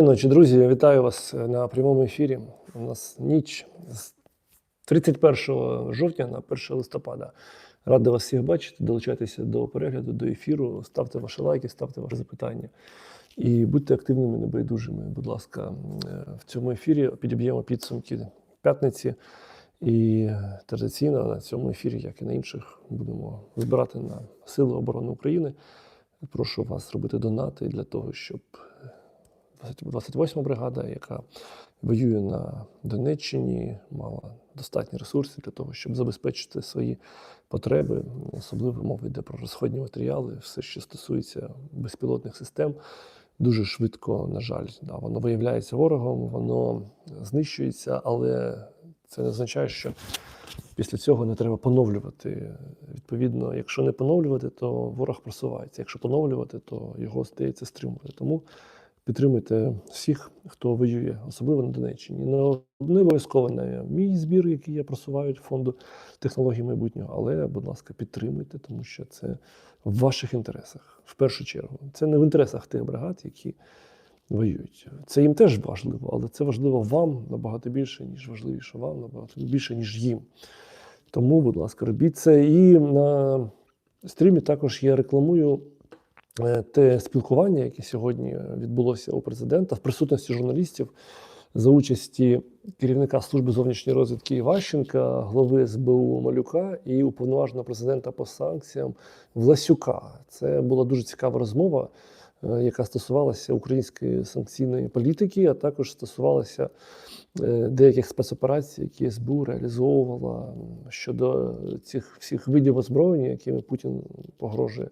Ночі, друзі, вітаю вас на прямому ефірі. У нас ніч з 31 жовтня на 1 листопада. Радий вас всіх бачити, долучайтеся до перегляду, до ефіру, ставте ваші лайки, ставте ваші запитання. І будьте активними, небайдужими. Будь ласка, Е, в цьому ефірі підіб'ємо підсумки п'ятниці. І традиційно на цьому ефірі, як і на інших, будемо збирати на Сили оборони України. Прошу вас робити донати для того, щоб 28 бригада, яка воює на Донеччині, мала достатні ресурси для того, щоб забезпечити свої потреби. Особливо мова йде про розходні матеріали, все, що стосується безпілотних систем. Дуже швидко, на жаль, да, воно виявляється ворогом, воно знищується, але це не означає, що після цього не треба поновлювати. Відповідно, якщо не поновлювати, то ворог просувається. Якщо поновлювати, то його стається стримувати. Тому підтримуйте всіх, хто воює, особливо на Донеччині. Не, не обов'язково на мій збір, який я просуваю фонду технологій майбутнього, але, будь ласка, підтримуйте, тому що це в ваших інтересах, в першу чергу. Це не в інтересах тих бригад, які воюють. Це їм теж важливо, але це важливо вам набагато більше, ніж важливіше вам, набагато більше, ніж їм. Тому, будь ласка, робіть це. І на стрімі також я рекламую те спілкування, яке сьогодні відбулося у президента в присутності журналістів за участі керівника служби зовнішньої розвідки Іващенка, голови СБУ Малюка і уповноваженого президента по санкціям Власюка. Це була дуже цікава розмова, е, яка стосувалася української санкційної політики, а також стосувалася е, деяких спецоперацій, які СБУ реалізовувала щодо цих всіх видів озброєння, якими Путін погрожує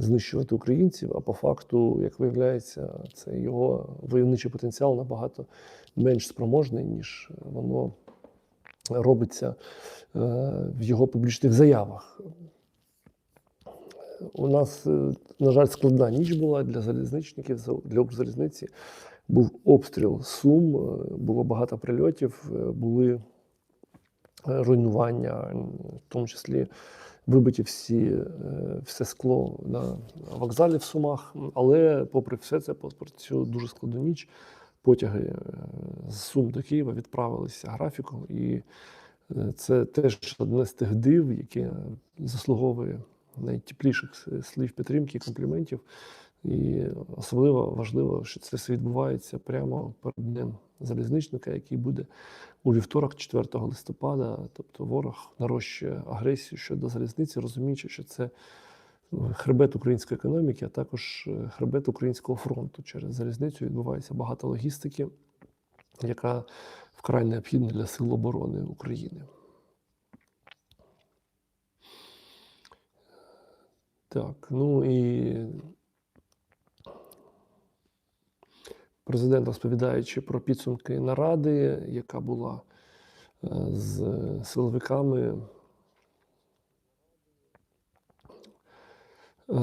знищувати українців. А по факту, як виявляється, це його войовничий потенціал набагато менш спроможний, ніж воно робиться е, в його публічних заявах. У нас, е, на жаль, складна ніч була для залізничників, для Укрзалізниці. Був обстріл Сум, е, було багато прильотів, були руйнування, в тому числі вибиті всі, е, все скло на вокзалі в Сумах. Але, попри все це, попри цю дуже складну ніч, потяги е, з Сум до Києва відправилися графіком. І е, це теж одне з тих див, яке заслуговує найтепліших слів підтримки і компліментів. І особливо важливо, що це все відбувається прямо перед днем залізничника, який буде у вівторок, 4 листопада. Тобто ворог нарощує агресію щодо залізниці, розуміючи, що це е, хребет української економіки, а також е, хребет українського фронту. Через залізницю відбувається багато логістики, яка вкрай необхідна для сил оборони України. Так, ну і президент, розповідаючи про підсумки наради, яка була е, з силовиками, е,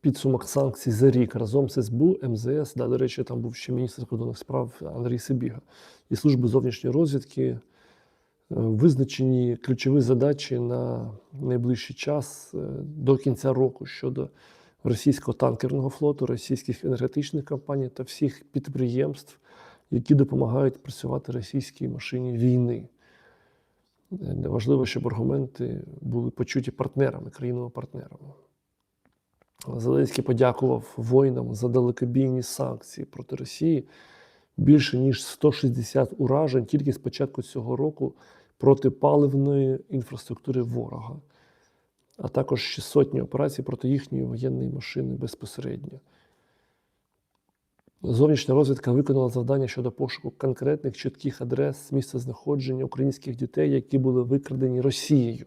підсумок санкцій за рік разом з СБУ, МЗС. Да, до речі, там був ще міністр закордонних справ Андрій Сибіга і служби зовнішньої розвідки. Е, Визначені ключові задачі на найближчий час до кінця року щодо російського танкерного флоту, російських енергетичних компаній та всіх підприємств, які допомагають працювати російській машині війни. Е, Важливо, щоб аргументи були почуті партнерами, країнами-партнерами. Зеленський подякував воїнам за далекобійні санкції проти Росії. Більше ніж 160 уражень тільки з початку цього року проти паливної інфраструктури ворога, а також ще сотні операцій проти їхньої воєнної машини безпосередньо. Зовнішня розвідка виконала завдання щодо пошуку конкретних чітких адрес місця знаходження українських дітей, які були викрадені Росією.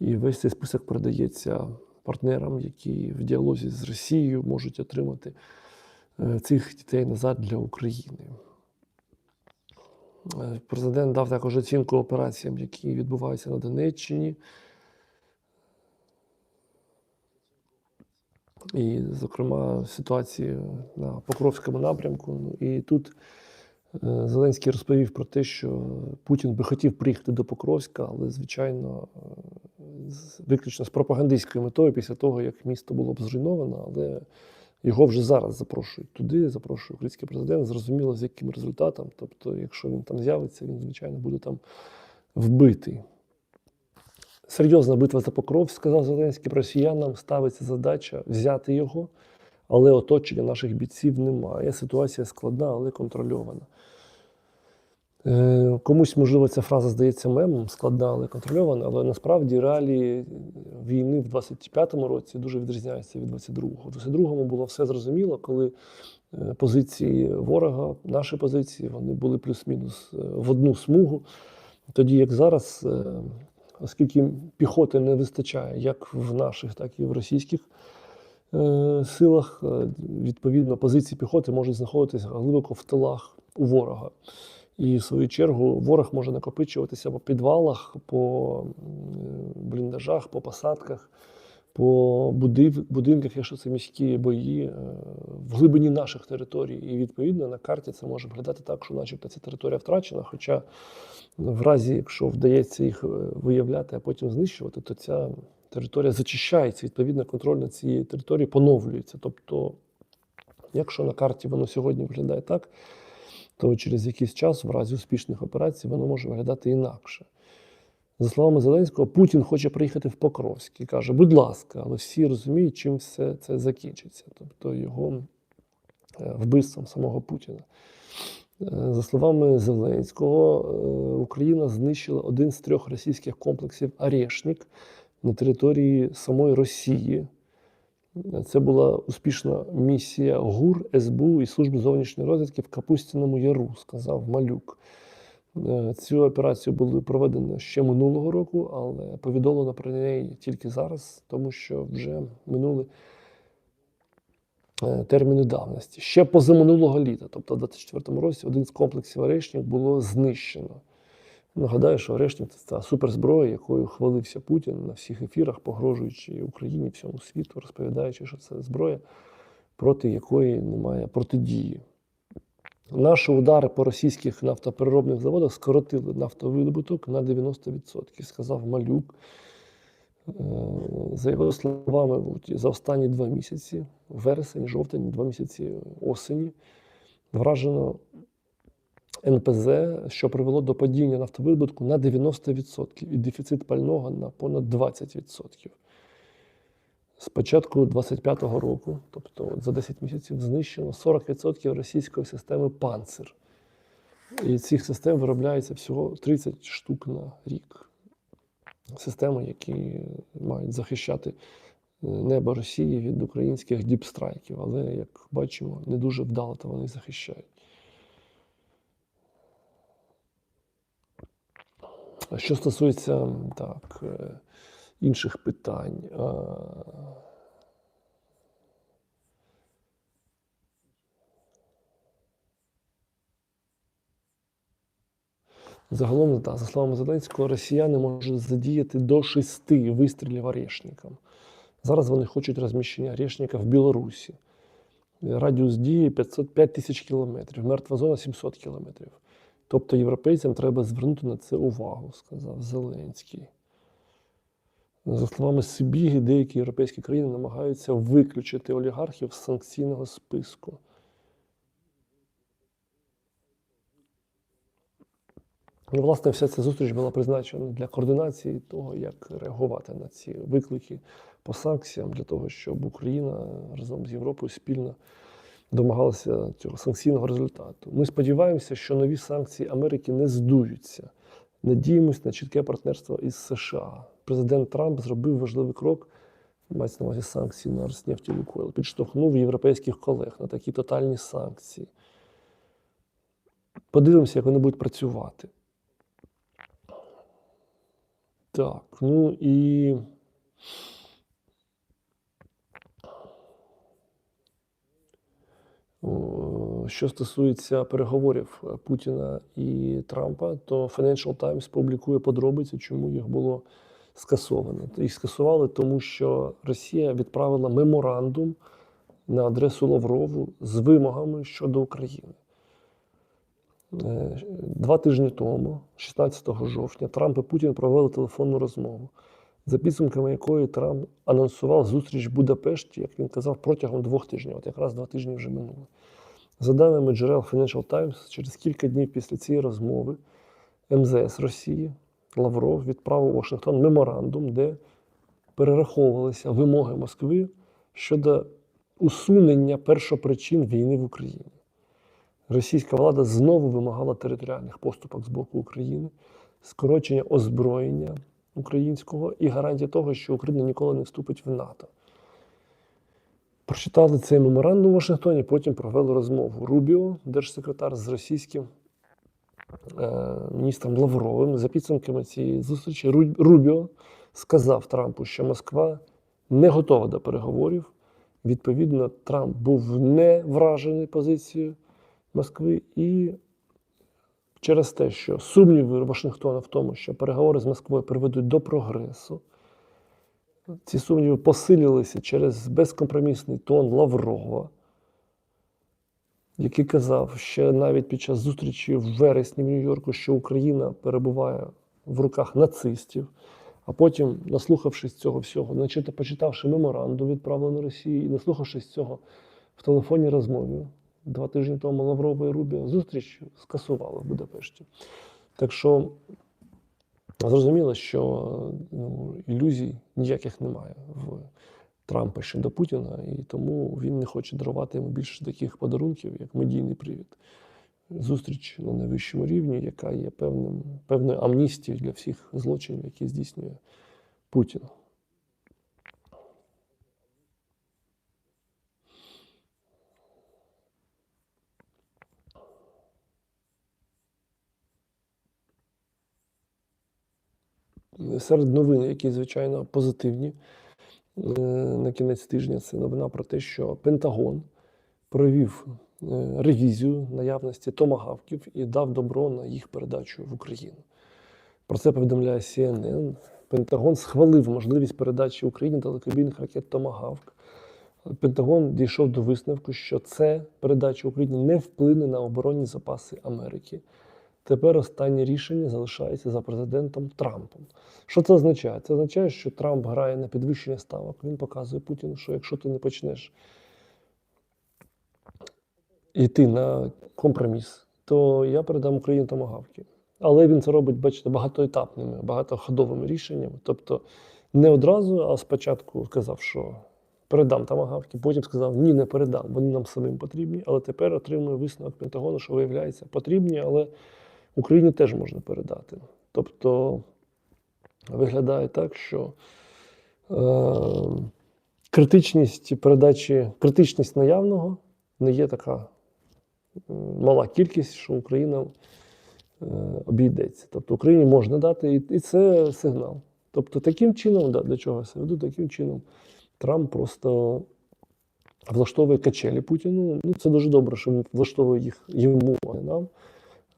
І весь цей список передається партнерам, які в діалозі з Росією можуть отримати е, цих дітей назад для України. Е, Президент дав також оцінку операціям, які відбуваються на Донеччині. І, зокрема, ситуації на Покровському напрямку. Ну, І тут е, Зеленський розповів про те, що Путін би хотів приїхати до Покровська, але, звичайно, е, виключно з пропагандистською метою після того, як місто було б зруйновано. Але Його вже зараз запрошують туди, запрошує український президент. Зрозуміло, з яким результатом. Тобто, якщо він там з'явиться, він, звичайно, буде там вбитий. Серйозна битва за Покров, сказав Зеленський, росіянам ставиться задача взяти його, але оточення наших бійців немає. Ситуація складна, але контрольована. Е, Комусь, можливо, ця фраза здається мемом, складна, але контрольована, але насправді реалії війни в 25-му році дуже відрізняються від 22-го. В 22-му було все зрозуміло, коли е, позиції ворога, наші позиції, вони були плюс-мінус е, в одну смугу. Тоді як зараз, оскільки піхоти не вистачає як в наших, так і в російських е, силах, е, відповідно, позиції піхоти можуть знаходитися глибоко в тилах у ворога. І в свою чергу ворог може накопичуватися по підвалах, по бліндажах, по посадках, по будинках, якщо це міські бої, е, в глибині наших територій. І відповідно на карті це може виглядати так, що, начебто, ця територія втрачена. Хоча в разі, якщо вдається їх е, виявляти, а потім знищувати, то ця територія зачищається. Відповідно, контроль над цією територією поновлюється. Тобто, якщо на карті воно сьогодні виглядає так, то через якийсь час, в разі успішних операцій, воно може виглядати інакше. За словами Зеленського, Путін хоче приїхати в Покровськ і каже, будь ласка, але всі розуміють, чим все це закінчиться. Тобто його е, вбивством самого Путіна. Е, За словами Зеленського, е, Україна знищила один з трьох російських комплексів Арешнік на території самої Росії. Це була успішна місія ГУР, СБУ і Служби зовнішньої розвідки в Капустіному Яру, сказав Малюк. Е, Цю операцію були проведені ще минулого року, але повідомлено про неї тільки зараз, тому що вже минули е, терміни давності. Ще позаминулого літа, тобто в 24-му році, один з комплексів Орешнік було знищено. Нагадаю, що Орешнік це та суперзброя, якою хвалився Путін на всіх ефірах, погрожуючи Україні, всьому світу, розповідаючи, що це зброя, проти якої немає протидії. Наші удари по російських нафтопереробних заводах скоротили нафтовидобуток на 90%, сказав Малюк. Е, За його словами, за останні два місяці, вересень, жовтень, два місяці осені, вражено НПЗ, що привело до падіння нафтовидобутку на 90% і дефіцит пального на понад 20%. З початку 25-го року, тобто за 10 місяців, знищено 40% російської системи «Панцир». І цих систем виробляється всього 30 штук на рік. Системи, які мають захищати е, небо Росії від українських діпстрайків. Але, як бачимо, не дуже вдало то вони захищають. Що стосується так, е, інших питань. Загалом, так, за словами Зеленського, росіяни можуть задіяти до шести вистрілів орешникам. Зараз вони хочуть розміщення орешника в Білорусі. Радіус дії 500, 5 тисяч кілометрів, мертва зона 700 кілометрів. Тобто європейцям треба звернути на це увагу, сказав Зеленський. За словами Сибіги, деякі європейські країни намагаються виключити олігархів з санкційного списку. Ну, власне, вся ця зустріч була призначена для координації того, як реагувати на ці виклики по санкціям, для того, щоб Україна разом з Європою спільно домагалася цього санкційного результату. Ми сподіваємося, що нові санкції Америки не здуються. Надіємось на чітке партнерство із США. Президент Трамп зробив важливий крок, мається на увазі санкції на Роснефть і Лукойл, підштовхнув європейських колег на такі тотальні санкції. Подивимося, як вони будуть працювати. Так, ну і. Що стосується переговорів Путіна і Трампа, то Financial Times публікує подробиці, чому їх було скасовано. Їх скасували, тому що Росія відправила меморандум на адресу Лаврову з вимогами щодо України. Е, Два тижні тому, 16 жовтня, Трамп і Путін провели телефонну розмову. за підсумками якої Трамп анонсував зустріч в Будапешті, як він казав, протягом двох тижнів. От якраз два тижні вже минули. За даними джерел Financial Times, через кілька днів після цієї розмови МЗС Росії Лавров відправив у Вашингтон меморандум, де перераховувалися вимоги Москви щодо усунення першопричин війни в Україні. Російська влада знову вимагала територіальних поступок з боку України, скорочення озброєння українського і гарантії того, що Україна ніколи не вступить в НАТО. Прочитали цей меморандум у Вашингтоні, потім провели розмову. Рубіо, держсекретар з російським міністром Лавровим. За підсумками цієї зустрічі Рубіо сказав Трампу, що Москва не готова до переговорів. Відповідно, Трамп був не вражений позицією Москви і через те, що сумніви Вашингтона в тому, що переговори з Москвою приведуть до прогресу, ці сумніви посилилися через безкомпромісний тон Лаврова, який казав ще навіть під час зустрічі в вересні в Нью-Йорку, що Україна перебуває в руках нацистів. А потім, наслухавшись цього всього, наче почитавши меморандум, відправлений Росії, і наслухавшись цього в телефонній розмові два тижні тому Лаврова і Рубіо, зустріч скасували в Будапешті. Так що зрозуміло, що ну, ілюзій ніяких немає в Трампа щодо Путіна, і тому він не хоче дарувати йому більше таких подарунків, як медійний привід. Зустріч на найвищому рівні, яка є певним, певною амністією для всіх злочинів, які здійснює Путін. Серед новин, які, звичайно, позитивні на кінець тижня, це новина про те, що Пентагон провів е, ревізію наявності томагавків і дав добро на їх передачу в Україну. Про це повідомляє CNN. Пентагон схвалив можливість передачі Україні далекобійних ракет Томагавк. Пентагон дійшов до висновку, що це передача Україні не вплине на оборонні запаси Америки. Тепер останнє рішення залишається за президентом Трампом. Що це означає? Це означає, що Трамп грає на підвищення ставок. Він показує Путіну, що якщо ти не почнеш йти на компроміс, то я передам Україні томагавки. Але він це робить, бачите, багатоетапними, багатоходовими рішеннями. Тобто не одразу, а спочатку сказав, що передам томагавки, потім сказав, ні, не передам, вони нам самим потрібні. Але тепер отримує висновок Пентагону, що виявляється потрібні, але Україні теж можна передати. Тобто виглядає так, що е, критичність передачі, критичність наявного не є така мала кількість, що Україна е, обійдеться. Тобто Україні можна дати, і це сигнал. Тобто, таким чином, да, до чого я це веду, таким чином Трамп просто влаштовує качелі Путіну. Ну, це дуже добре, що він влаштовує їх йому, а не нам,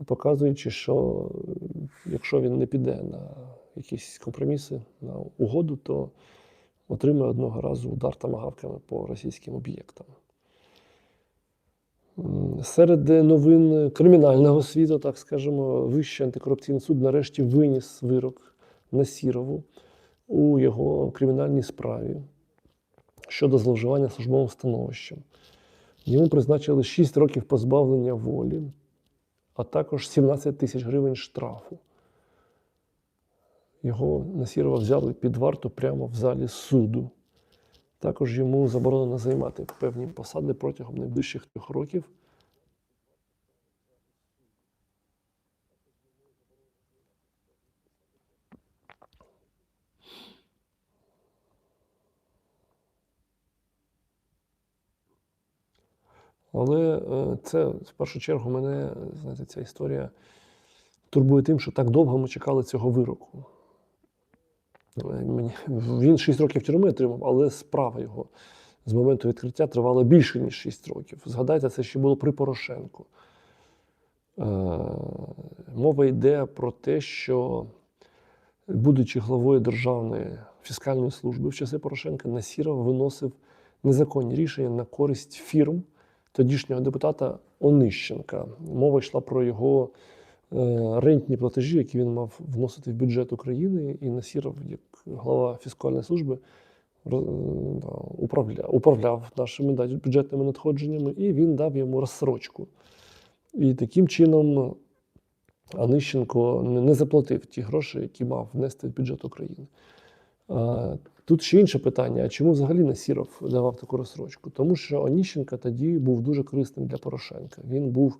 показуючи, що е, якщо він не піде на якісь компроміси, на угоду, то отримає одного разу удар тамагавками по російським об'єктам. Серед новин кримінального світу, так скажемо, Вищий антикорупційний суд нарешті виніс вирок Насірову у його кримінальній справі щодо зловживання службовим становищем. Йому призначили 6 років позбавлення волі, а також 17 тисяч гривень штрафу. Його Насірова взяли під варту прямо в залі суду. Також йому заборонено займати певні посади протягом найближчих трьох років. Але е, це в першу чергу мене, знаєте, ця історія турбує тим, що так довго ми чекали цього вироку. Е, він 6 років тюрми отримав, але справа його з моменту відкриття тривала більше, ніж 6 років. Згадайте, це ще було при Порошенку. Е, мова йде про те, що, будучи главою Державної фіскальної служби в часи Порошенка, Насіров виносив незаконні рішення на користь фірм тодішнього депутата Онищенка. Мова йшла про його е, рентні платежі, які він мав вносити в бюджет України, і Насіров, як глава фіскальної служби, управляв, управляв нашими бюджетними надходженнями, і він дав йому розсрочку. І таким чином Анищенко не не заплатив ті гроші, які мав внести в бюджет України. Тут ще інше питання: а чому взагалі Насіров давав таку розсрочку? Тому що Оніщенко тоді був дуже корисним для Порошенка. Він був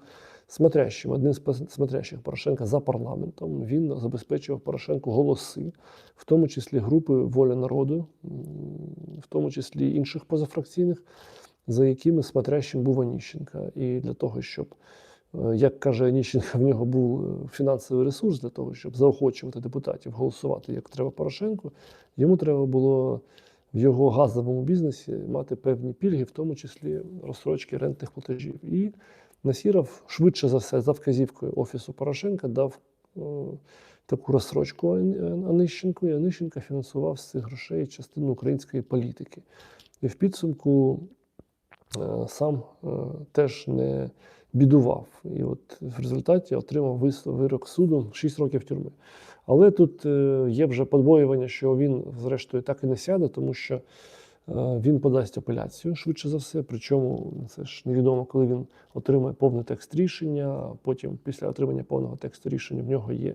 смотрящим, одним з смотрящих Порошенка за парламентом. Він забезпечував Порошенку голоси, в тому числі групи Воля народу, в тому числі інших позафракційних, за якими смотрящим був Оніщенко. І для того, щоб Як каже Оніщенко, в нього був е, фінансовий ресурс для того, щоб заохочувати депутатів голосувати як треба Порошенку. Йому треба було в його газовому бізнесі мати певні пільги, в тому числі розсрочки рентних платежів. І Насіров швидше за все, за вказівкою Офісу Порошенка, дав е, таку розсрочку Ан- Онищенку, і Онищенко фінансував з цих грошей частину української політики. І в підсумку е, сам е, теж не бідував. І от в результаті отримав вирок суду 6 років тюрми. Але тут е, є вже подбоювання, що він, зрештою, так і не сяде, тому що е, він подасть апеляцію швидше за все. Причому це ж невідомо, коли він отримає повний текст рішення. Потім, після отримання повного тексту рішення, в нього є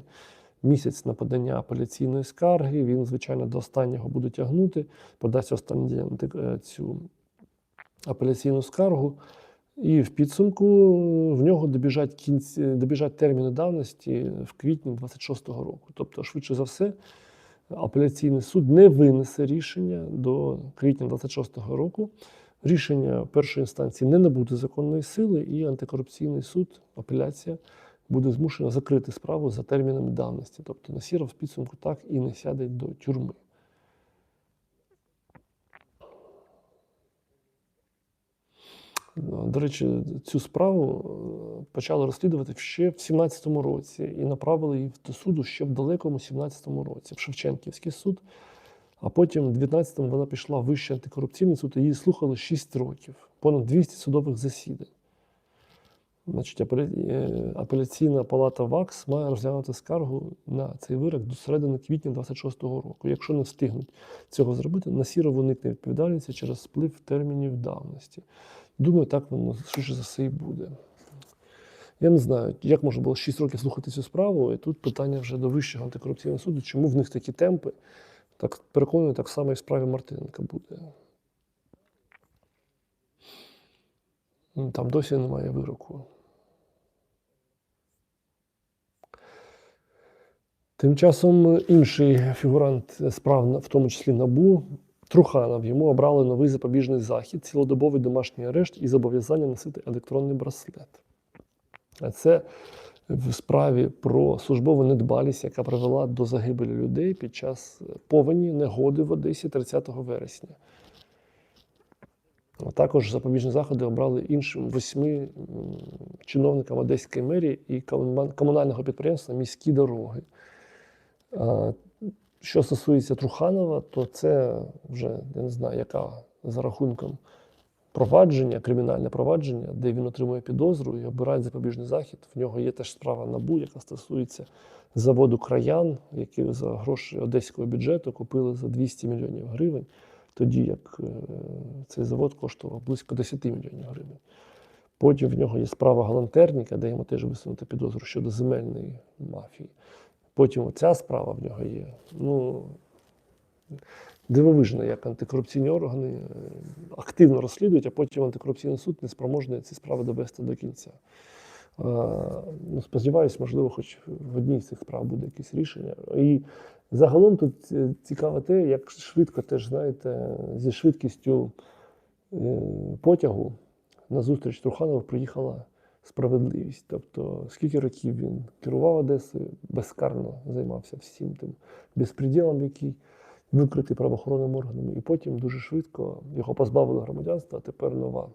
місяць на подання апеляційної скарги. Він, звичайно, до останнього буде тягнути, подасть останню е, цю апеляційну скаргу. І в підсумку в нього добіжать кінці, добіжать терміни давності в квітні 26-го року. Тобто, швидше за все, апеляційний суд не винесе рішення до квітня 26-го року. Рішення першої інстанції не набуде законної сили, і антикорупційний суд, апеляція, буде змушена закрити справу за термінами давності. Тобто Насіров в підсумку так і не сяде до тюрми. До речі, цю справу е, почали розслідувати ще в 17-му році і направили її до суду ще в далекому 17-му році, в Шевченківський суд. А потім, в 19-му, вона пішла в Вищий антикорупційний суд, і її слухали 6 років, понад 200 судових засідань. Значить, е, апеляційна палата ВАКС має розглянути скаргу на цей вирок до середини квітня 26-го року. Якщо не встигнуть цього зробити, Насіров уникне відповідальності через сплив термінів давності. Думаю, так воно швидше за все і буде. Я не знаю, як можна було 6 років слухати цю справу, і тут питання вже до Вищого антикорупційного суду, чому в них такі темпи. Так переконаний, так само і в справі Мартиненка буде. Там досі немає вироку. Тим часом інший фігурант справ, в тому числі НАБУ, Труханов, йому обрали новий запобіжний захід, цілодобовий домашній арешт і зобов'язання носити електронний браслет. А це в справі про службову недбалість, яка привела до загибелі людей під час повені негоди в Одесі 30 вересня. А також запобіжні заходи обрали іншим восьми чиновникам Одеської мерії і комунального підприємства міські дороги. Що стосується Труханова, то це вже я не знаю, яка за рахунком провадження, кримінальне провадження, де він отримує підозру і обирає запобіжний захід. В нього є теж справа НАБУ, яка стосується заводу краян, який за гроші одеського бюджету купили за 200 мільйонів гривень, тоді як е, цей завод коштував близько 10 мільйонів гривень. Потім в нього є справа галантерніка, де йому теж висунути підозру щодо земельної мафії. Потім оця справа в нього є. Ну, дивовижно, як антикорупційні органи е, активно розслідують, а потім антикорупційний суд не спроможний ці справи довести до кінця. Е, Ну, сподіваюсь, можливо, хоч в одній з цих справ буде якесь рішення. І загалом тут е, цікаво те, як швидко теж, знаєте, зі швидкістю потягу на зустріч Труханову приїхала справедливість. Тобто, скільки років він керував Одесою, безкарно займався всім тим безпреділом, який викритий правоохоронними органами, і потім дуже швидко його позбавили громадянства, а тепер нова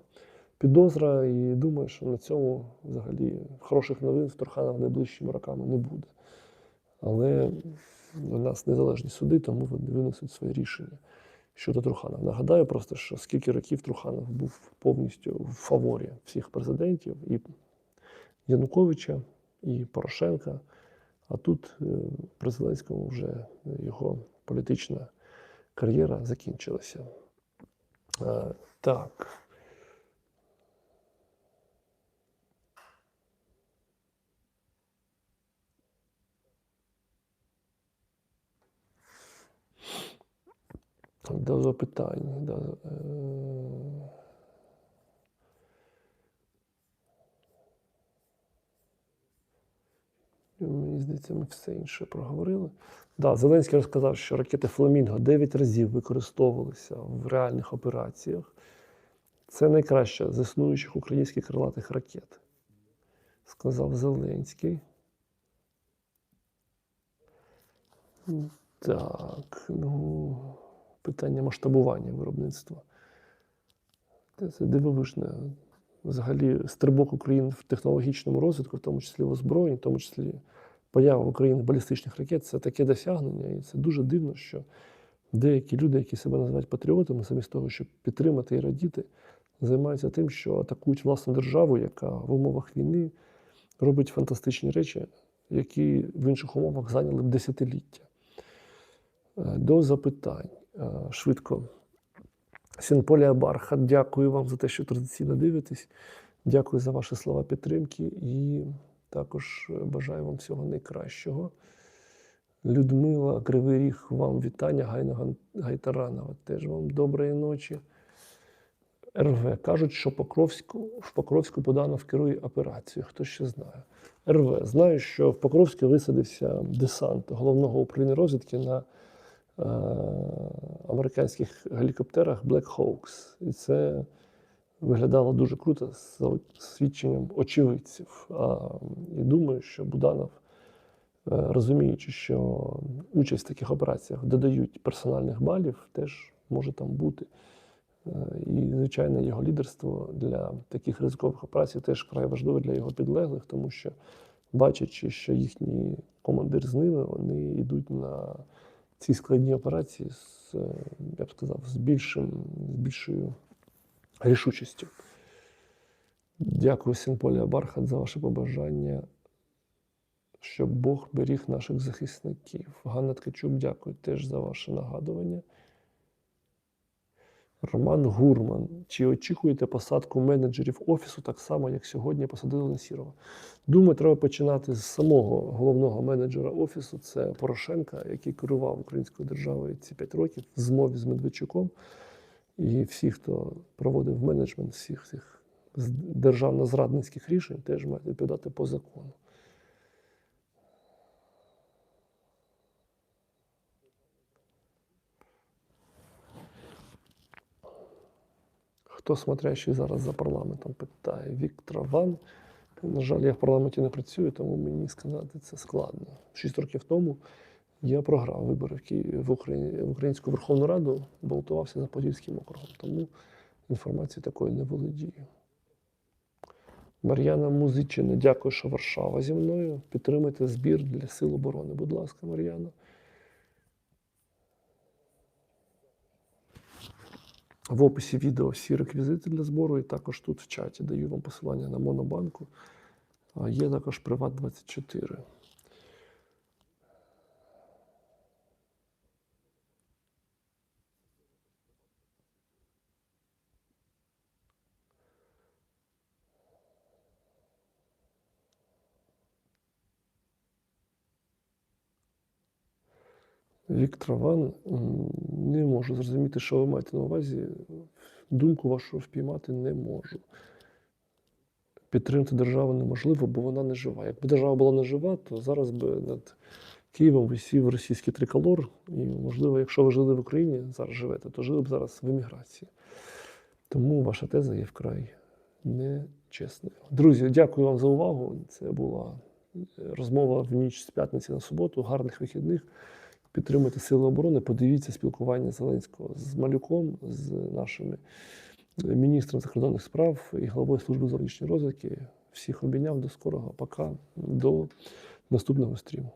підозра. І думаю, що на цьому взагалі хороших новин в Труханова найближчими роками не буде. Але у нас незалежні суди, тому вони винесуть своє рішення щодо Труханова. Нагадаю просто, що скільки років Труханов був повністю в фаворі всіх президентів і Януковича, і Порошенка. А тут е, при Зеленському вже його політична кар'єра закінчилася. Е, Так. До запитань. Да. е, Мені здається, ми все інше проговорили. Да, Зеленський розказав, що ракети Фламінго 9 разів використовувалися в реальних операціях. Це найкраща з існуючих українських крилатих ракет, сказав Зеленський. Так, ну, питання масштабування виробництва. Це дивовижне. Взагалі, стрибок України в технологічному розвитку, в тому числі в озброєнні, в тому числі поява в Україні балістичних ракет це таке досягнення. І це дуже дивно, що деякі люди, які себе називають патріотами, замість того, щоб підтримати і радіти, займаються тим, що атакують власну державу, яка в умовах війни робить фантастичні речі, які в інших умовах зайняли б десятиліття. Е, До запитань. Е, Швидко. Сінполія Бархат, дякую вам за те, що традиційно дивитесь. Дякую за ваші слова підтримки і також е, бажаю вам всього найкращого. Людмила, Кривий Ріг, вам вітання, Гайна Гайтаранова. Теж вам доброї ночі. РВ. Кажуть, що Покровську, в Покровську Буданов керує операцією. Хто ще знає? РВ. Знаю, що в Покровську висадився десант головного управління розвідки на американських гелікоптерах Black Hawks. І це виглядало дуже круто з свідченням очевидців. І думаю, що Буданов, е, розуміючи, що участь в таких операціях додають персональних балів, теж може там бути. Е, І, звичайно, його лідерство для таких ризикових операцій теж край важливе для його підлеглих, тому що, бачачи, що їхній командир з ними, вони йдуть на ці складні операції з, е, я б сказав, з, більшим, з більшою рішучістю. Дякую, Сінполія Бархат, за ваше побажання, щоб Бог беріг наших захисників. Ганна Ткачук, дякую теж за ваше нагадування. Роман Гурман. Чи очікуєте посадку менеджерів офісу так само, як сьогодні посадили Насірова? Думаю, треба починати з самого головного менеджера офісу. Це Порошенка, який керував українською державою ці 5 років в змові з Медведчуком. І всі, хто проводив менеджмент всіх цих державно-зрадницьких рішень, теж мають відповідати по закону. Хто смотрящий зараз за парламентом, питає Віктор Ван. На жаль, я в парламенті не працюю, тому мені сказати це складно. Шість років тому я програв вибори в, Ки- в, Україні, в Українську Верховну Раду, балотувався за Подільським округом, тому інформації такої не володію. Мар'яна Музичина, дякую, що Варшава зі мною. Підтримайте збір для Сил оборони. Будь ласка, Мар'яна. В описі відео всі реквізити для збору, і також тут в чаті даю вам посилання на Монобанку. Є також Приват24. Віктор Ван, не можу зрозуміти, що ви маєте на увазі. Думку вашу впіймати не можу. Підтримати державу неможливо, бо вона не жива. Якби держава була не жива, то зараз би над Києвом висів російський триколор. І, можливо, якщо ви жили в Україні, зараз живете, то жили б зараз в еміграції. Тому ваша теза є вкрай нечесною. Друзі, дякую вам за увагу. Це була е, розмова в ніч з п'ятниці на суботу. Гарних вихідних. Підтримуйте Сили оборони, подивіться спілкування Зеленського з Малюком, з нашими міністром закордонних справ і головою служби зовнішньої розвідки. Всіх обійняв до скорого. Пока, до наступного стріму.